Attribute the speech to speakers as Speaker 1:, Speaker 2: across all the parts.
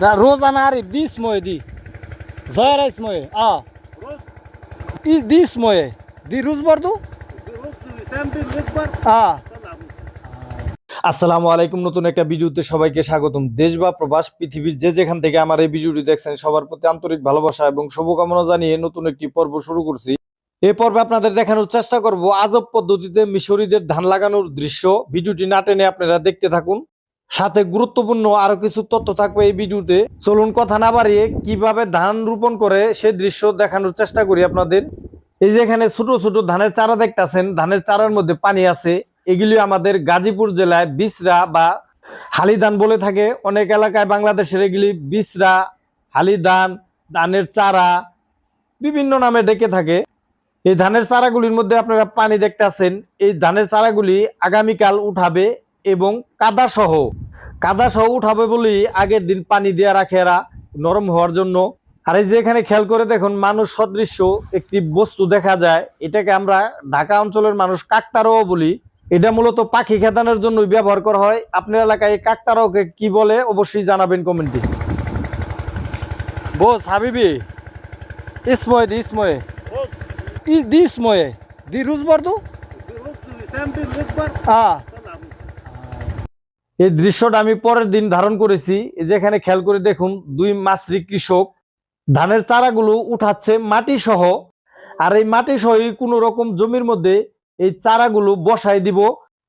Speaker 1: Da Rozana Arif, dies moje die. Zayres moje, a. I dies moje. Di Rus bordu? A. আসসালামু আলাইকুম নতুন একটা ভিডিওতে সবাইকে স্বাগতম দেশ বা প্রবাস পৃথিবীর যে যেখান থেকে আমার এই ভিডিওটি দেখছেন সবার প্রতি আন্তরিক ভালোবাসা এবং শুভকামনা জানিয়ে নতুন একটি পর্ব শুরু করছি এই পর্বে আপনাদের দেখানোর চেষ্টা করব আজব পদ্ধতিতে মিশরীদের ধান লাগানোর দৃশ্য ভিডিওটি না টেনে আপনারা দেখতে থাকুন সাথে গুরুত্বপূর্ণ আরও কিছু তথ্য থাকবে এই ভিডিওতে। চলুন কথা না বাড়িয়ে কীভাবে ধান রোপণ করে সে দৃশ্য দেখানোর চেষ্টা করি আপনাদের। এই যে এখানে ছোট ছোট ধানের চারা দেখতেছেন, ধানের চারার মধ্যে পানি আছে। এগুলি আমাদের গাজীপুর জেলায় বিসরা বা হালিদান বলে থাকে। অনেক এলাকায় বাংলাদেশের এগুলি বিসরা হালিদান ধানের চারা বিভিন্ন নামে ডেকে থাকে। এই ধানের চারাগুলির মধ্যে আপনারা পানি দেখতেছেন। এই ধানের চারাগুলি আগামীকাল উঠাবে এবং কাদা সহ কাদা সহ উঠাবে বলেই আগের দিন পানি দিয়ে রাখে এরা নরম হওয়ার জন্য। আর এই যে এখানে খেয়াল করে দেখুন মানুষ সদৃশ্য একটি বস্তু দেখা যায়। এটাকে আমরা ঢাকা অঞ্চলের মানুষ কাকতারও বলি। এটা মূলত পাখি খেদানোর জন্যই ব্যবহার করা হয়। আপনার এলাকায় এই কাকতারওকে কি বলে অবশ্যই জানাবেন কমেন্টে। বস হাবিবি। ইসময় দি ইসময়। ই দি ইসময়। দি রুজ বর্দু। আ। এই দৃশ্যটা আমি পরের দিন ধারণ করেছি। এই যে এখানে খেয়াল করে দেখুন, দুই মাসরি কৃষক ধানের চারাগুলো উঠাচ্ছে মাটি সহ আর এই মাটি সহ কোনো রকম জমির মধ্যে এই চারাগুলো বসাই দিব।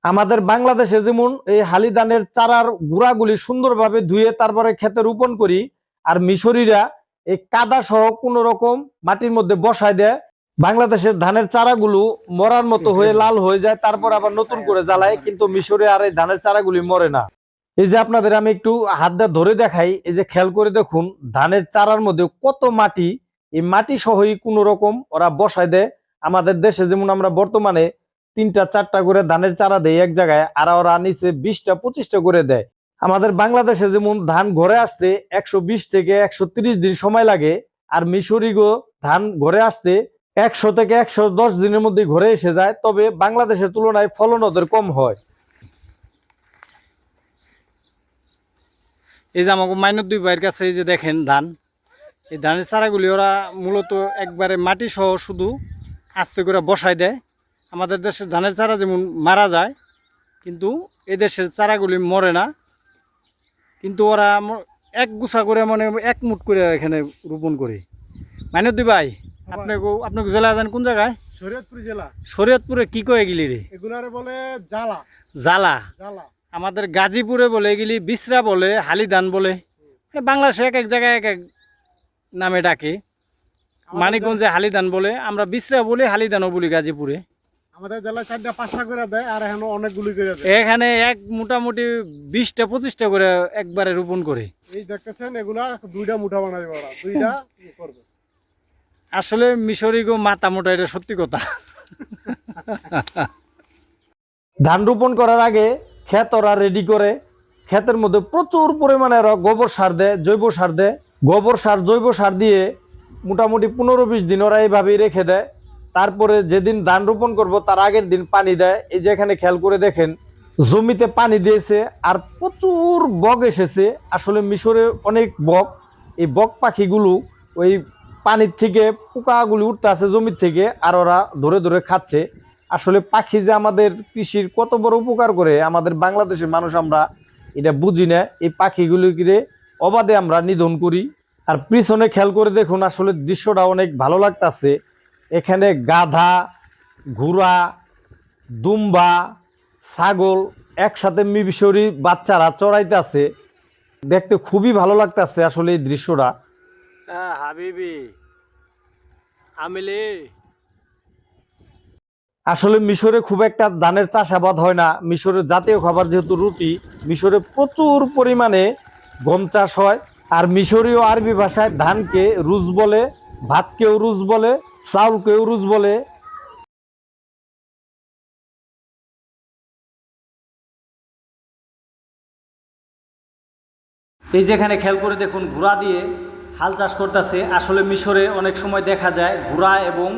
Speaker 1: আমাদের বাংলাদেশে যেমন এই হালি ধানের চারার গুড়াগুলি সুন্দরভাবে ধুয়ে তারপরে খেতে রোপণ করি, আর মিশরীরা এই কাদা সহ কোনো রকম মাটির মধ্যে বসায় দেয়। বাংলাদেশের ধানের চারাগুলো মরার মতো হয়ে লাল হয়ে যায়, তারপর আবার নতুন করে জ্বালায়, কিন্তু মিশরে আর এই ধানের চারাগুলি মরে না। এই যে আপনাদের আমি একটু হাত দিয়ে ধরে দেখাই, এই যে খেয়াল করে দেখুন, ধানের চারার মধ্যে কত মাটি, এই মাটি সহই কোন রকম ওরা বসায় দেয়। আমাদের দেশে যেমন আমরা বর্তমানে তিনটা, চারটা করে ধানের চারা দেয় এক জায়গায়, আর ওরা নিচে বিশটা, পঁচিশটা করে দেয়। আমাদের বাংলাদেশে যেমন ধান ঘরে আসতে একশো বিশ থেকে একশো দিন সময় লাগে, আর মিশরিগো ধান ঘরে আসতে একশো থেকে একশো দশ দিনের মধ্যে ঘরে এসে যায়, তবে বাংলাদেশের তুলনায় ফলন ওদের কম হয়।
Speaker 2: এই যে আমাকে মাইনত দুই ভাইয়ের কাছে এই যে দেখেন ধান, এই ধানের চারাগুলি ওরা মূলত একবারে মাটি সহ শুধু আস্তে করে বসায় দেয়। আমাদের দেশের ধানের চারা যেমন মারা যায়, কিন্তু এদেশের চারাগুলি মরে না। কিন্তু ওরা এক গুছা করে মানে এক মুঠ করে এখানে রোপণ করে। মাইনত দুই ভাই আপনাকে আপনাকে জেলা যান কোন জায়গায়?
Speaker 1: শরীয়তপুর জেলা।
Speaker 2: শরীয়তপুরে কি কয়ে গেলি রে?
Speaker 1: এগুলারে বলে জ্বালা।
Speaker 2: জ্বালা?
Speaker 1: জ্বালা।
Speaker 2: আমাদের গাজীপুরে বলে এগুলি বিসরা বলে হালিদান বলে। মানে বাংলাদেশে এক এক জায়গায় এক এক নামে ডাকে। মানিকগঞ্জে হালিদান বলে আমরা বিসরা বলি হালিদানও বলি গাজীপুরে।
Speaker 1: আমাদের জেলায় চারটা পাঁচটা করে দেয় আর এখন অনেকগুলি করে দেয়।
Speaker 2: এখানে এক মোটামুটি বিশটা পঁচিশটা করে একবারে রোপণ করে।
Speaker 1: এই দেখতেছেন এগুলা দুইটা মুঠা বানাবে ওরা। দুইটা করবে।
Speaker 2: আসলে মিশরি গো মাথা মোটা, এটা সত্যি কথা।
Speaker 1: ধান রোপণ করার আগে ক্ষেত ওরা রেডি করে। ক্ষেতের মধ্যে প্রচুর পরিমাণে ওরা গোবর সার দেয়, জৈব সার দেয়। গোবর সার, জৈব সার দিয়ে মোটামুটি পনেরো বিশ দিন ওরা এইভাবেই রেখে দেয়। তারপরে যেদিন ধান রোপণ করব, তার আগের দিন পানি দেয়। এই যে এখানে খেয়াল করে দেখেন, জমিতে পানি দিয়েছে আর প্রচুর বক এসেছে। আসলে মিশরে অনেক বক। এই বক পাখিগুলো ওই পানির থেকে পোকাগুলি উঠতে আছে জমির থেকে আর ওরা ধরে ধরে খাচ্ছে। আসলে পাখি যে আমাদের কৃষির কত বড় উপকার করে, আমাদের বাংলাদেশের মানুষ আমরা এটা বুঝি না। এই পাখিগুলিকে অবাধে আমরা নিধন করি। আর পিছনে খেয়াল করে দেখুন, আসলে দৃশ্যটা অনেক ভালো লাগতাছে। এখানে গাধা, ঘোড়া, দুম্বা, ছাগল একসাথে মিশরি বাচ্চারা চড়াইতে আছে দেখতে খুবই ভালো লাগতাছে আসলে এই দৃশ্যটা।
Speaker 2: হাবিবি। আমিলে।
Speaker 1: আসলে মিশরে খুব একটা ধানের চাষাবাদ হয় না। মিশরের জাতীয় খাবার যেহেতু রুটি মিশরে প্রচুর পরিমাণে গম চাষ হয়। আর মিশরীয় আরবি ভাষায় ধানকে রুজ বলে ভাতকেও রুজ বলে চাউলকেও রুজ বলে।
Speaker 2: এই যেখানে খেয়াল করে দেখুন ঘোড়া দিয়ে হাল চাষ করতেছে। আসলে মিশরে অনেক সময় দেখা যায় ঘোড়া এবং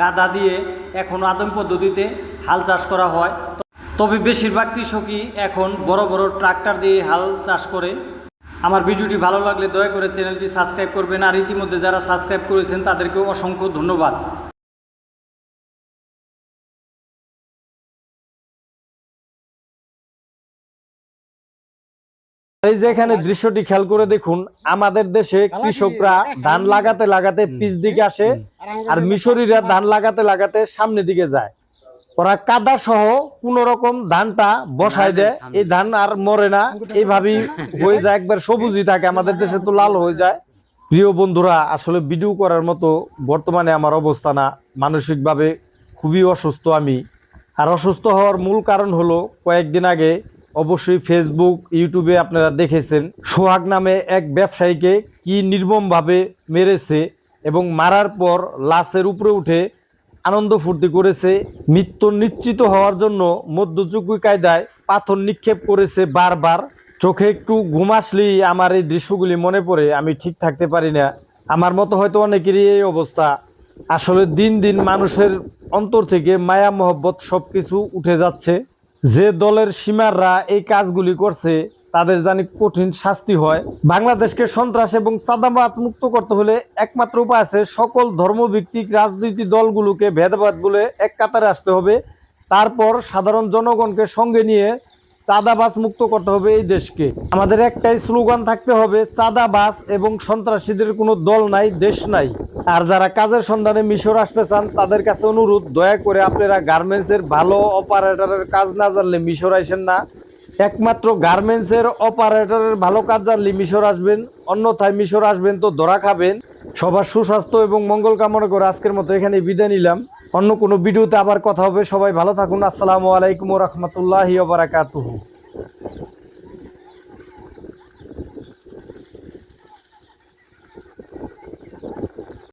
Speaker 2: গাদা দিয়ে এখন আদম পদ্ধতিতে হাল চাষ করা হয়। তবে বেশিরভাগ কৃষকই এখন বড় বড় ট্রাক্টর দিয়ে হাল চাষ করে। আমার ভিডিওটি ভালো লাগলে দয়া করে চ্যানেলটি সাবস্ক্রাইব করবেন। আর ইতিমধ্যে যারা সাবস্ক্রাইব করেছেন তাদেরকেও অসংখ্য ধন্যবাদ।
Speaker 1: এই যে এখানে দৃশ্যটি খেয়াল করে দেখুন আমাদের দেশে কৃষকরা ধান লাগাতে লাগাতে পিছ দিকে আসে আর মিশরীরা ধান লাগাতে লাগাতে সামনের দিকে যায়। ওরা কাদা সহ কোন রকম ধানটা বসায় দেয়। এই ধান আর মরে না। এইভাবেই হয়ে যায় একবার সবুজই থাকে। আমাদের দেশে তো লাল হয়ে যায়। প্রিয় বন্ধুরা আসলে ভিডিও করার মতো বর্তমানে আমার অবস্থা না। মানসিকভাবে খুবই অসুস্থ আমি। আর অসুস্থ হওয়ার মূল কারণ হলো কয়েকদিন আগে অবশ্যই ফেসবুক ইউটিউবে আপনারা দেখেছেন, সোহাগ নামে এক ব্যবসায়ীকে কি নির্মমভাবে মেরেছে এবং মারার পর লাশের উপরে উঠে আনন্দ ফুর্তি করেছে, মৃত্যু নিশ্চিত হওয়ার জন্য মধ্যযুগী কায়দায় পাথর নিক্ষেপ করেছে বারবার। চোখে একটু ঘুম আসলেই আমার এই দৃশ্যগুলি মনে পড়ে, আমি ঠিক থাকতে পারি না। আমার মতো হয়তো অনেকেরই এই অবস্থা। আসলে দিন দিন মানুষের অন্তর থেকে মায়া, মহব্বত সব কিছু উঠে যাচ্ছে। যে দলের সীমাররা এই কাজগুলি করছে, তাদের জানি কঠিন শাস্তি হয়। বাংলাদেশকে সন্ত্রাস এবং চাঁদাবাজ মুক্ত করতে হলে একমাত্র উপায় আছে সকল ধর্মভিত্তিক রাজনৈতিক দলগুলোকে ভেদাভেদ বলে এক কাতারে আসতে হবে। তারপর সাধারণ জনগণকে সঙ্গে নিয়ে চাঁদাবাজ মুক্ত করতে হবে এই দেশকে। আমাদের একটাই স্লোগান থাকতে হবে, চাঁদাবাজ এবং সন্ত্রাসীদের কোনো দল নাই, দেশ নাই। আর যারা কাজের সন্ধানে মিশর আসতে চান, তাদের কাছে অনুরোধ, দয়া করে আপনারা গার্মেন্টসের ভালো অপারেটরের কাজ না জানলে মিশর আসেন না। একমাত্র গার্মেন্টসের অপারেটরের ভালো কাজ জানলে মিশর আসবেন, অন্যথায় মিশর আসবেন তো ধরা খাবেন। সবার সুস্বাস্থ্য এবং মঙ্গল কামনা করে আজকের মতো এখানে বিদায় নিলাম। অন্য কোনো ভিডিওতে আবার কথা হবে। সবাই ভালো থাকুন। আসসালামু আলাইকুম রহমতুল্লাহ বারাকাতুহু।